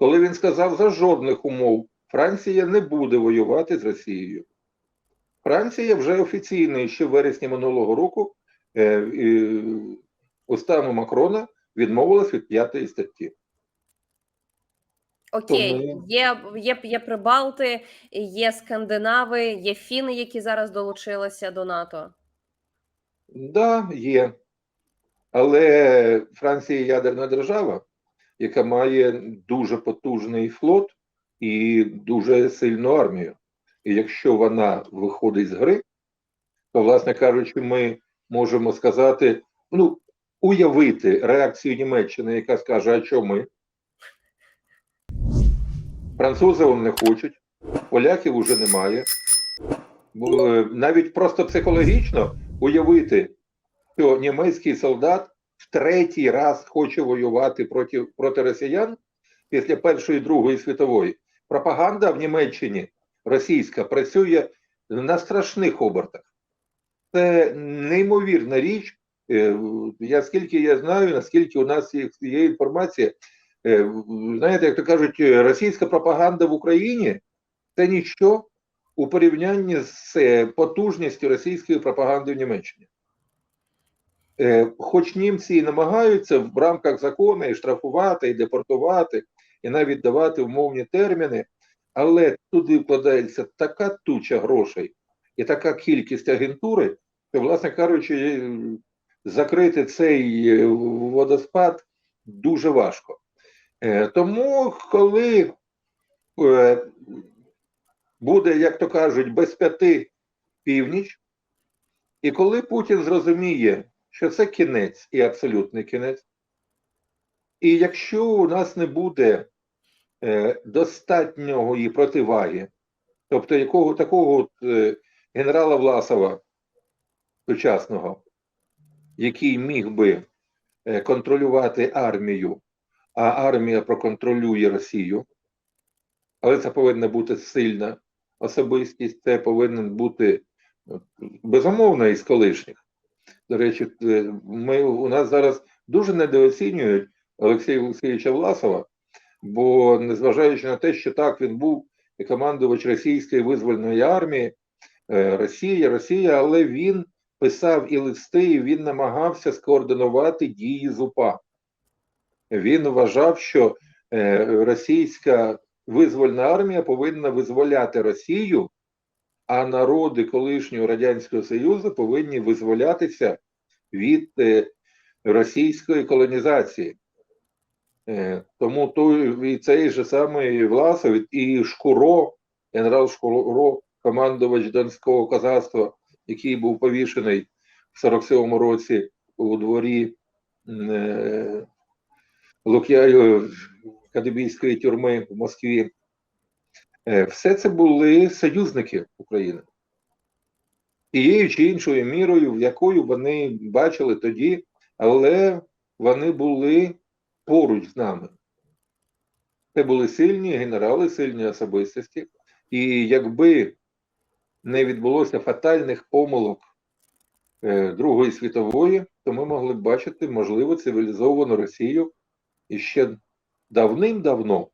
коли він сказав за жодних умов Франція не буде воювати з Росією. Франція вже офіційно ще в вересні минулого року е, е, устами Макрона відмовилась від п'ятої статті. Окей, є, є, є Прибалти, є Скандинави, є Фіни, які зараз долучилися до НАТО. Да, є. Але Франція ядерна держава, яка має дуже потужний флот і дуже сильну армію. І якщо вона виходить з гри, то, власне кажучи, ми можемо сказати, ну, уявити реакцію Німеччини, яка скаже, а що ми? Французи вони не хочуть, поляків уже немає. Е, Навіть просто психологічно уявити, що німецький солдат в третій раз хоче воювати проти, проти росіян після Першої Другої світової. Пропаганда в Німеччині російська працює на страшних обертах. Це неймовірна річ. Е, Я скільки я знаю, наскільки у нас є, є інформація. е, Знаєте, як то кажуть, російська пропаганда в Україні це ніщо у порівнянні з е, потужністю російської пропаганди в Німеччині. Е, Хоч німці і намагаються в рамках закону і штрафувати, і депортувати, і навіть давати умовні терміни, але туди вкладається така туча грошей і така кількість агентури, що, власне кажучи, е, закрити цей е, водоспад дуже важко. Тому, коли буде, як то кажуть, без п'яти північ, і коли Путін зрозуміє, що це кінець і абсолютний кінець, і якщо у нас не буде е, достатньої противаги, тобто якого такого от, е, генерала Власова сучасного, який міг би е, контролювати армію, а армія проконтролює Росію, але це повинна бути сильна особистість, це повинен бути безумовно із колишніх. До речі, е, ми, у нас зараз дуже недооцінюють Олексія Олексійовича Власова, бо незважаючи на те, що так він був командувач російської визвольної армії, е, Росія, Росія, але він писав і листи, і він намагався скоординувати дії ЗУПА. Він вважав, що е, російська визвольна армія повинна визволяти Росію, а народи колишнього Радянського Союзу повинні визволятися від е, російської колонізації. Е, тому той і цей же самий Власов, і Шкуро, генерал Шкуро, командувач Донського козацтва, який був повішений в 47-му році у дворі е, Лук'я Кадебійської тюрми в Москві. Е, Все це були союзники України. Тією чи іншою мірою, в якою вони бачили тоді, але вони були поруч з нами. Це були сильні генерали, сильні особистості. І якби не відбулося фатальних помилок е, Другої світової, то ми могли б бачити, можливо, цивілізовану Росію і ще давним-давно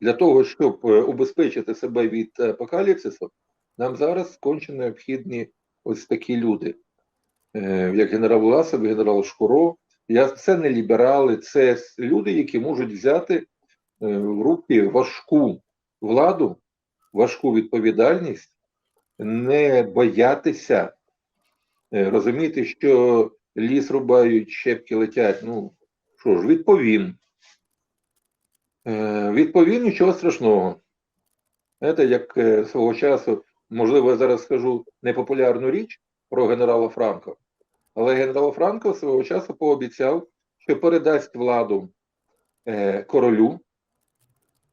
для того, щоб е, убезпечити себе від апокаліпсису, нам зараз конче необхідні ось такі люди, е, як генерал Власов, генерал Шкуро. Я, це не ліберали, це люди, які можуть взяти е, в руки важку владу, важку відповідальність, не боятися, е, розуміти, що ліс рубають, щепки летять. Ну що ж, відповім. Е, Відповім нічого страшного. Це як е, свого часу, можливо, я зараз скажу непопулярну річ про генерала Франко, але генерал Франко свого часу пообіцяв, що передасть владу е, королю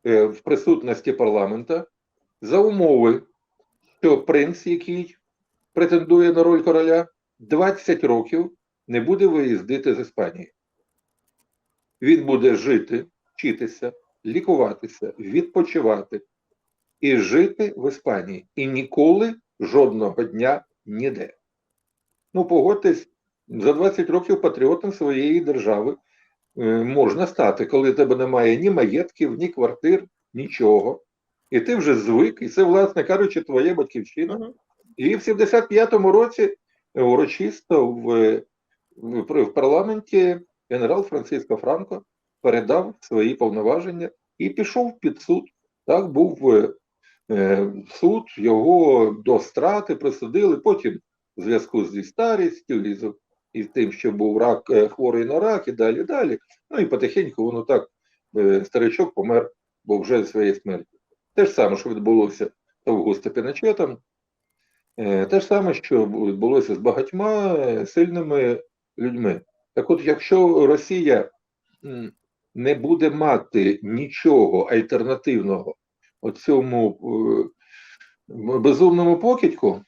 в присутності парламента за умови, що принц, який претендує на роль короля, 20 років не буде виїздити з Іспанії. Він буде жити, вчитися, лікуватися, відпочивати і жити в Іспанії. І ніколи жодного дня ніде. Ну, погодьтесь, за 20 років патріотом своєї держави е, можна стати, коли тебе немає ні маєтків, ні квартир, нічого. І ти вже звик, і це, власне кажучи, твоя батьківщина. І в 75-му році урочисто в, в, в парламенті генерал Франциско Франко передав свої повноваження і пішов під суд. Так був е, е, суд, його до страти присудили. Потім в зв'язку зі старістю і, і тим, що був рак е, хворий на рак, і далі, далі. Ну і потихеньку воно так е, старичок помер, бо вже своєї смерті. Те ж саме, що відбулося з Августо Піночетом, Е, Те ж саме, що відбулося з багатьма е, сильними людьми. Так от, якщо Росія не буде мати нічого альтернативного цьому безумному покидьку,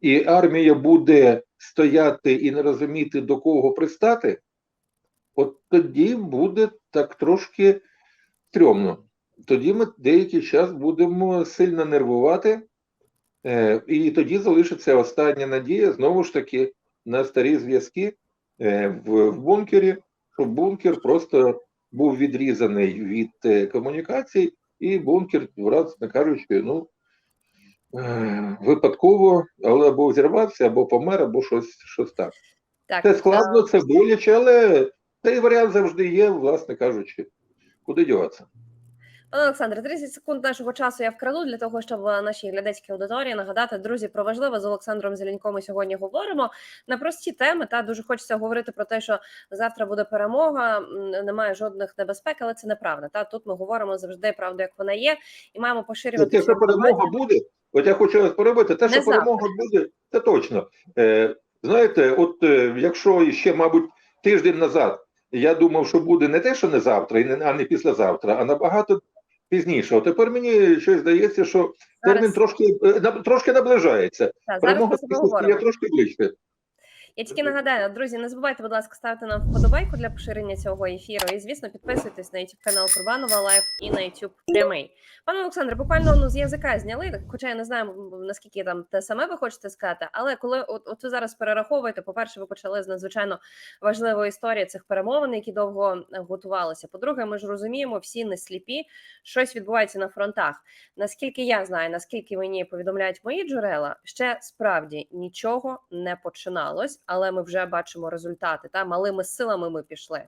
і армія буде стояти і не розуміти, до кого пристати, от тоді буде так трошки стрьомно. Тоді ми деякий час будемо сильно нервувати. Е, І тоді залишиться остання надія знову ж таки на старі зв'язки е, в, бункері, бункер просто був відрізаний від е, комунікацій, і бункер, власне кажучи, ну е, випадково але або взірвався, або помер, або щось, щось так. Так, Це складно, е, це боляче, але цей варіант завжди є, власне кажучи, куди діватися. Пане Олександре, 30 секунд нашого часу я вкраду для того, щоб нашій глядацькій аудиторії нагадати, друзі, про важливе з Олександром Зеленьком ми сьогодні говоримо на прості теми. Та дуже хочеться говорити про те, що завтра буде перемога, немає жодних небезпек, але це неправда. Та тут ми говоримо завжди правду, як вона є, і маємо поширювати. Те, що перемога буде, от я хочу вас перебити, те, що перемога буде, це точно. Е, знаєте, от е, якщо ще, мабуть, тиждень назад я думав, що буде не те, що не завтра, і не, а не післязавтра, а набагато пізніше. От тепер мені щось здається, що термін Зараз, трошки, е, трошки наближається. Так, зараз Перемога після є трошки ближче. Я тільки нагадаю, друзі, не забувайте, будь ласка, ставити нам вподобайку для поширення цього ефіру. І звісно, підписуйтесь на YouTube канал Курбанова Лайф і на YouTube прямий. Пане Олександре, буквально ну, з язика зняли, хоча я не знаю наскільки там те саме ви хочете сказати. Але коли от, от ви зараз перераховуєте, по-перше, ви почали з надзвичайно важливої історії цих перемовин, які довго е, готувалися. По-друге, ми ж розуміємо, всі не сліпі, щось відбувається на фронтах. Наскільки я знаю, наскільки мені повідомляють мої джерела, ще справді нічого не починалось, але ми вже бачимо результати. Та малими силами ми пішли.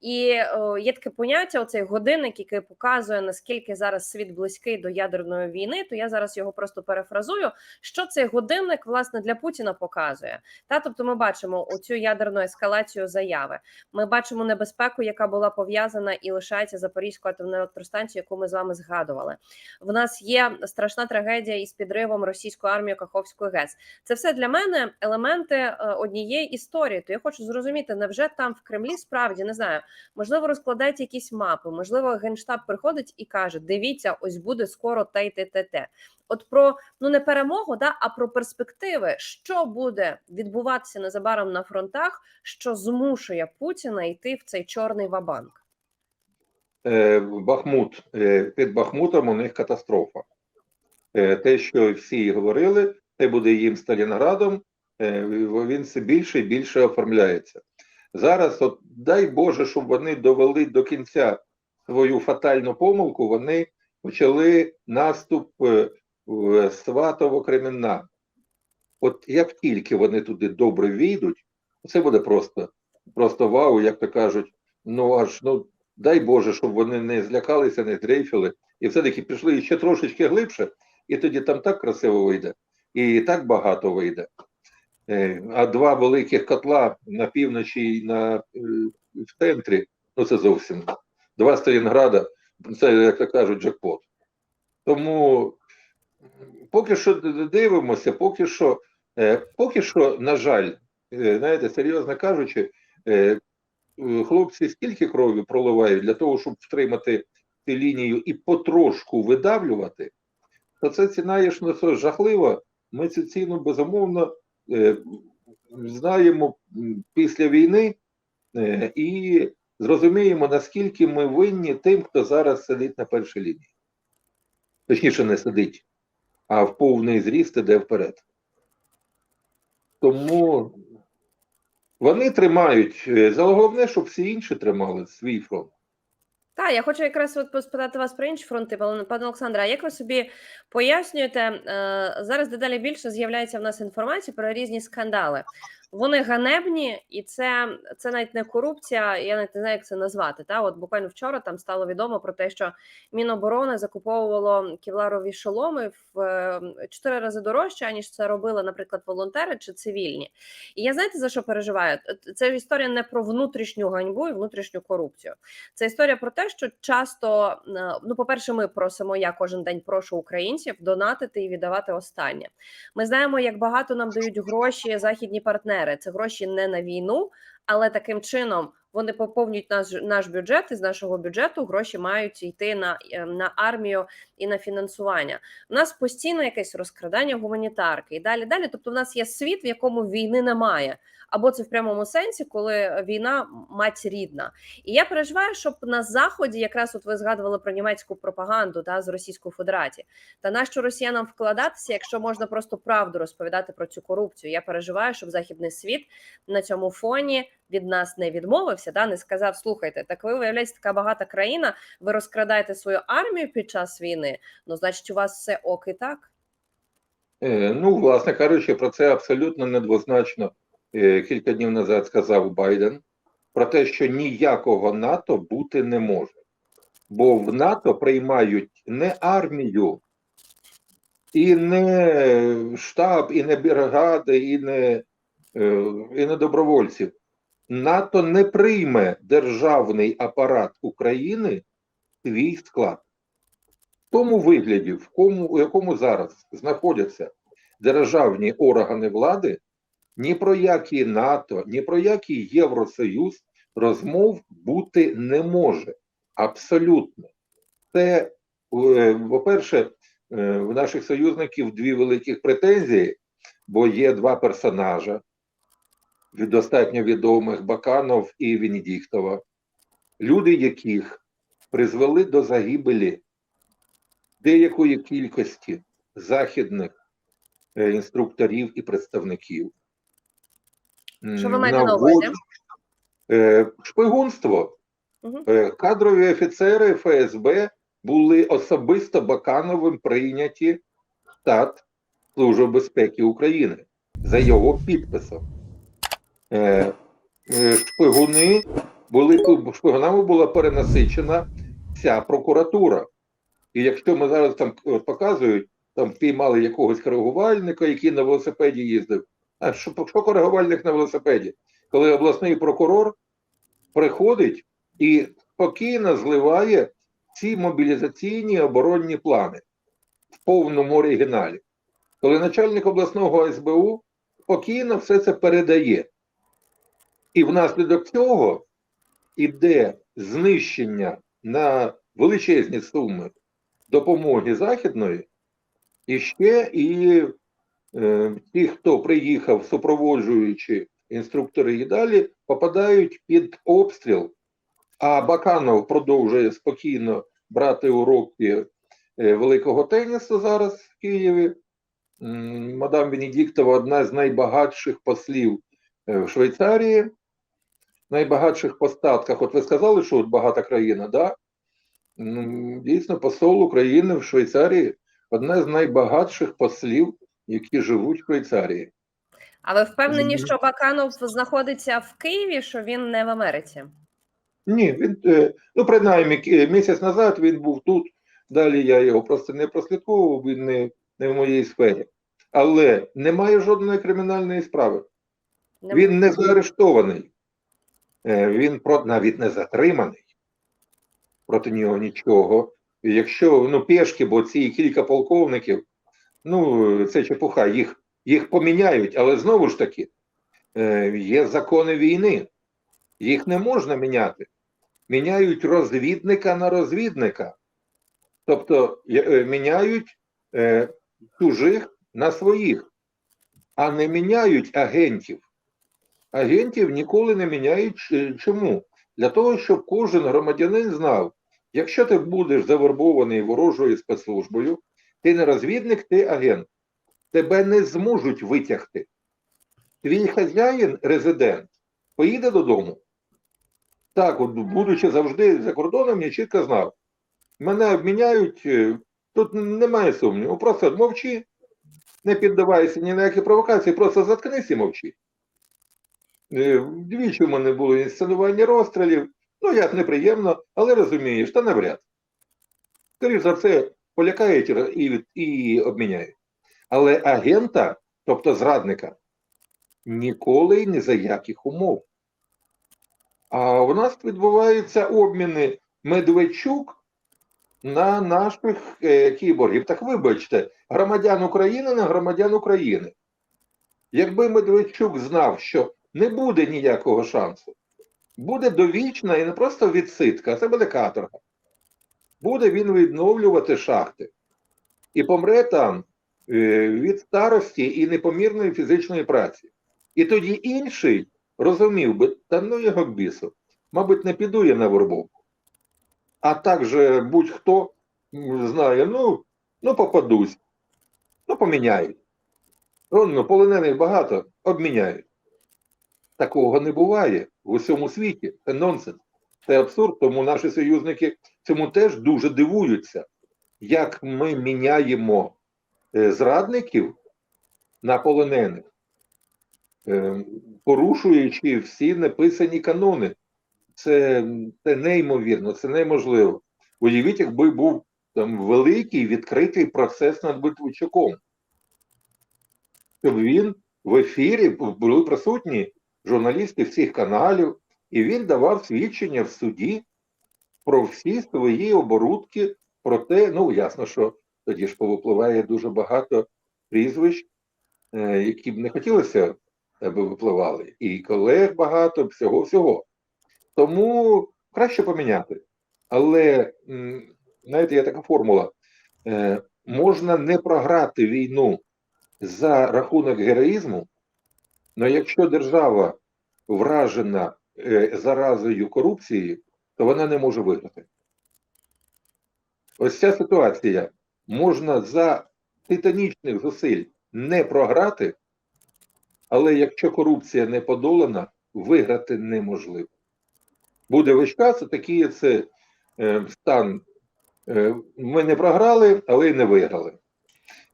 І о, є таке поняття: оцей годинник, який показує наскільки зараз світ близький до ядерної війни. То я зараз його просто перефразую. Що цей годинник власне для Путіна показує? Та тобто, ми бачимо оцю ядерну ескалацію заяви. Ми бачимо небезпеку, яка була пов'язана і лишається Запорізькою атомною електростанцією, яку ми з вами згадували. В нас є страшна трагедія із підривом російської армії Каховської ГЕС. Це все для мене елементи е, однієї історії. То я хочу зрозуміти, невже там в Кремлі справді не знаю, можливо, розкладають якісь мапи, можливо, генштаб приходить і каже: дивіться, ось буде скоро те й те, те, те. От про ну не перемогу, да, а про перспективи, що буде відбуватися незабаром на фронтах, що змушує Путіна йти в цей чорний вабанк. Е, Бахмут. Е, Під Бахмутом у них катастрофа. Е, Те, що всі говорили, це буде їм Сталінградом, він все більше і більше оформляється. Зараз, от дай Боже, щоб вони довели до кінця свою фатальну помилку, вони почали наступ е, в Сватово-Кремінна. От як тільки вони туди добре війдуть, це буде просто, просто вау, як то кажуть, ну аж ну дай Боже, щоб вони не злякалися, не здрейфили, і все-таки пішли ще трошечки глибше, і тоді там так красиво вийде, і так багато вийде. Е, А два великих котла на півночі і на, е, в центрі, ну це зовсім два Сталінграда, це, як то кажуть, джекпот. Тому поки що дивимося, поки що, е, поки що, на жаль, знаєте, серйозно кажучи, хлопці стільки крові проливають для того, щоб втримати цю лінію і потрошку видавлювати, то це ціна є ж жахлива. Ми цю ціну безумовно знаємо після війни е, і зрозуміємо, наскільки ми винні тим, хто зараз сидить на першій лінії. Точніше, не сидить, а в повний зріст іде вперед. Тому Вони тримають. е, за Головне, щоб всі інші тримали свій фронт. Так, я хочу якраз от поспитати вас про інші фронти, пане Олександре. А як ви собі пояснюєте, е, зараз дедалі більше з'являється в нас інформація про різні скандали. Вони ганебні, і це, це навіть не корупція, я навіть не знаю, як це назвати. Та от буквально вчора там стало відомо про те, що Міноборони закуповувало кевларові шоломи в е, чотири рази дорожче, аніж це робили, наприклад, волонтери чи цивільні. І я знаєте за що переживаю? Це історія не про внутрішню ганьбу і внутрішню корупцію. Це історія про те, що часто, е, ну, по-перше, ми просимо, я кожен день прошу українців донатити і віддавати останнє. Ми знаємо, як багато нам дають гроші західні партнери. Це гроші не на війну, але таким чином вони поповнюють наш, наш бюджет, і з нашого бюджету гроші мають йти на, е, на армію і на фінансування. У нас постійно якесь розкрадання гуманітарки і далі. Далі. Тобто, в нас є світ, в якому війни немає. Або це в прямому сенсі, коли війна мать рідна. І я переживаю, щоб на заході, якраз от ви згадували про німецьку пропаганду та з Російської Федерації, та на що росіянам вкладатися, якщо можна просто правду розповідати про цю корупцію. Я переживаю, щоб західний світ на цьому фоні від нас не відмовився, да не сказав: слухайте, так ви виявляється така багата країна. Ви розкрадаєте свою армію під час війни. Ну, значить, у вас все ок і так. Е, Ну, власне кажучи, про це абсолютно недвозначно е, кілька днів назад сказав Байден про те, що ніякого НАТО бути не може. Бо в НАТО приймають не армію, і не штаб, і не бригади, і не, е, і не добровольців. НАТО не прийме державний апарат України свій склад. В тому вигляді, в кому, у якому зараз знаходяться державні органи влади, ні про які НАТО, ні про який Євросоюз розмов бути не може. Абсолютно. Це, е, по-перше, е, в наших союзників дві великих претензії, бо є два персонажа, від достатньо відомих Баканов і Венедіктова, люди, яких призвели до загибелі деякої кількості західних е, інструкторів і представників. Що ви маєте на увазі? Е, Шпигунство. Угу. Кадрові офіцери ФСБ були особисто Бакановим прийняті в штат Служби безпеки України за його підписом. Е, Шпигуни були шпигунами була перенасичена вся прокуратура. І якщо ми зараз там показують, там впіймали якогось коригувальника, який на велосипеді їздив. А що, що коригувальник на велосипеді? Коли обласний прокурор приходить і спокійно зливає ці мобілізаційні оборонні плани в повному оригіналі. Коли начальник обласного СБУ спокійно все це передає. І внаслідок цього іде знищення на величезні суми допомоги західної, і ще і ті, хто приїхав, супроводжуючи інструктори і далі, попадають під обстріл. А Баканов продовжує спокійно брати уроки е, великого тенісу зараз в Києві. Мадам Венедіктова одна з найбагатших послів е, в Швейцарії, найбагатших по статках. От ви сказали, що от багата країна, да? Дійсно, посол України в Швейцарії одна з найбагатших послів, які живуть в Швейцарії. А ви впевнені, що Баканов знаходиться в Києві, що він не в Америці? Ні, він, е, ну, принаймні, місяць назад він був тут, далі я його просто не прослідковував, він не, не в моїй сфері. Але немає жодної кримінальної справи. Не Він не заарештований, Е, він навіть не затриманий. Проти нього нічого. Якщо ну, пешки, бо ці кілька полковників, ну, це чепуха, їх, їх поміняють, але знову ж таки, е, є закони війни. Їх не можна міняти. Міняють розвідника на розвідника. Тобто е, міняють е, чужих на своїх, а не міняють агентів. Агентів ніколи не міняють. Чому? Для того, щоб кожен громадянин знав, якщо ти будеш завербований ворожою спецслужбою, ти не розвідник, ти агент. Тебе не зможуть витягти. Твій хазяїн, резидент, поїде додому. Так, от, будучи завжди за кордоном, я чітко знав. Мене обміняють, е, тут немає сумніву. Просто мовчи, не піддавайся ні на які провокації, просто заткнись і мовчи. Е, Двічі в мене було інсценування розстрілів. Ну, як неприємно, але розумієш, та навряд. Скоріше за все, полякають і, і обміняють. Але агента, тобто зрадника, ніколи і ні за яких умов. А у нас відбуваються обміни Медведчук на наших е, кіборгів. Так вибачте, громадян України на громадян України. Якби Медведчук знав, що не буде ніякого шансу, буде довічна і не просто відсидка, а це буде каторга. Буде він відновлювати шахти і помре там е, від старості і непомірної фізичної праці. І тоді інший розумів би, та ну його к бісу, мабуть, не піду я на вербовку. А так же будь-хто знає, ну, ну попадусь, ну поміняють. Ну, полонених багато, обміняють. Такого не буває в усьому світі. Це нонсенс. Це абсурд, тому наші союзники цьому теж дуже дивуються, як ми міняємо е, зрадників на полонених, е, порушуючи всі написані канони. Це, це неймовірно, це неможливо. Уявіть, якби був там великий відкритий процес над Битвичуком. Щоб він в ефірі були присутні журналісти всіх каналів, і він давав свідчення в суді про всі свої оборудки, про те, ну ясно, що тоді ж повипливає дуже багато прізвищ, е, які б не хотілося, аби випливали, і колег багато, всього всього. Тому краще поміняти. Але, знаєте, є така формула: е, можна не програти війну за рахунок героїзму, але якщо держава вражена е, заразою корупції, то вона не може виграти. Ось ця ситуація можна за титанічних зусиль не програти, але якщо корупція не подолана, виграти неможливо. Буде весь час такий це е, стан. Е, ми не програли, але й не виграли.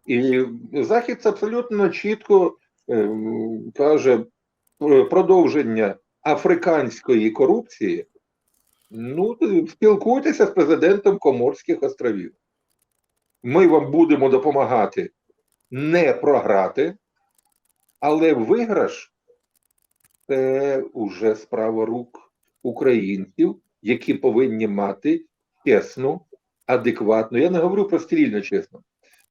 І Захід абсолютно чітко е, каже е, продовження африканської корупції. Ну, спілкуйтеся з президентом Коморських островів. Ми вам будемо допомагати не програти, але виграш це вже справа рук українців, які повинні мати чесну, адекватну. Я не говорю про стрільно чесно.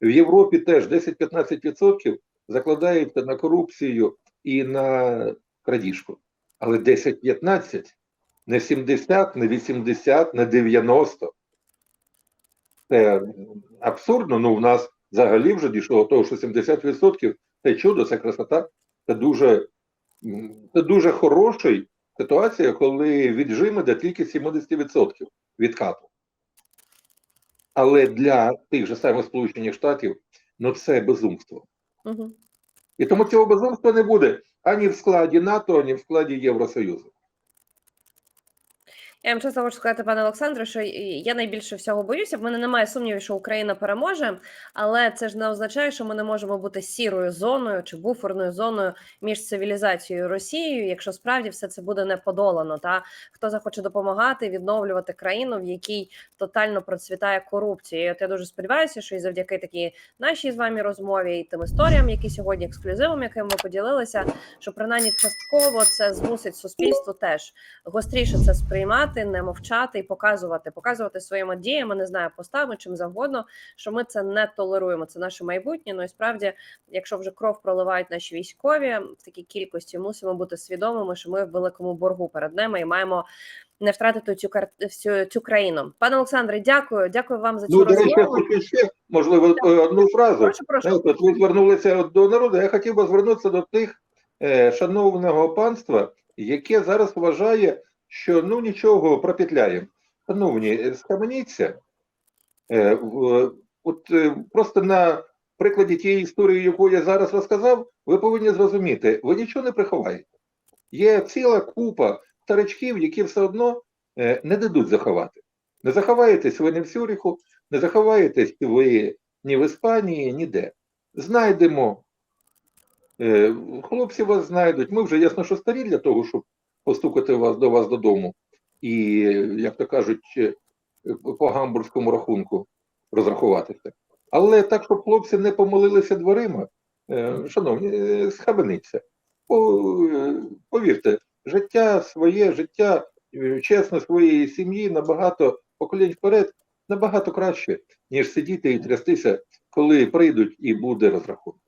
В Європі теж 10-15% закладаються на корупцію і на крадіжку. Але 10-15, не 70, не 80, не 90. Це абсурдно. Ну, в нас взагалі вже дійшло до того, що 70% це чудо, це красота. Це дуже, це дуже хороша ситуація, коли віджим іде тільки 70% відкату. Але для тих же самих Сполучених Штатів ну це безумство. Угу. І тому цього безумства не буде ані в складі НАТО, ані в складі Євросоюзу. Я вам чесно хочу сказати, пане Олександре, що я найбільше всього боюся. В мене немає сумнівів, що Україна переможе, але це ж не означає, що ми не можемо бути сірою зоною чи буферною зоною між цивілізацією і Росією, якщо справді все це буде не подолано. Та хто захоче допомагати відновлювати країну, в якій тотально процвітає корупція. І от я дуже сподіваюся, що і завдяки такій нашій з вами розмові і тим історіям, які сьогодні ексклюзивом, яким ми поділилися, що принаймні частково це змусить суспільство теж гостріше це сприймати, не мовчати і показувати, показувати своїми діями, не знаю, постами, чим завгодно, що ми це не толеруємо. Це наше майбутнє. Ну і справді, якщо вже кров проливають наші військові в такій кількості, мусимо бути свідомими, що ми в великому боргу перед ними і маємо. Не втратити цю кар... цю, цю країну, пане Олександре. Дякую, дякую вам за цю Ну, я розмову. хочу ще, можливо, е, одну фразу. Прошу, прошу. От ви звернулися до народу. Я хотів би звернутися до тих е, шановного панства, яке зараз вважає, що ну нічого пропетляємо. Шановні, е, схаменіться. Е, от е, просто на прикладі тієї історії, яку я зараз розказав, ви повинні зрозуміти, ви нічого не приховаєте. Є ціла купа старичків, які все одно не дадуть заховати. Не заховаєтесь ви ні в Цюріху, не заховаєтесь ви ні в Іспанії, ніде. Знайдемо. Хлопці вас знайдуть. Ми вже ясно, що старі для того, щоб постукати вас до вас додому. І, як то кажуть, е, по гамбурзькому рахунку розрахуватися. Але так, щоб хлопці не помилилися дверима, е, шановні, е, е, Повірте, життя своє, життя чесно своєї сім'ї набагато поколінь вперед, набагато краще, ніж сидіти і трястися, коли прийдуть і буде розрахунок.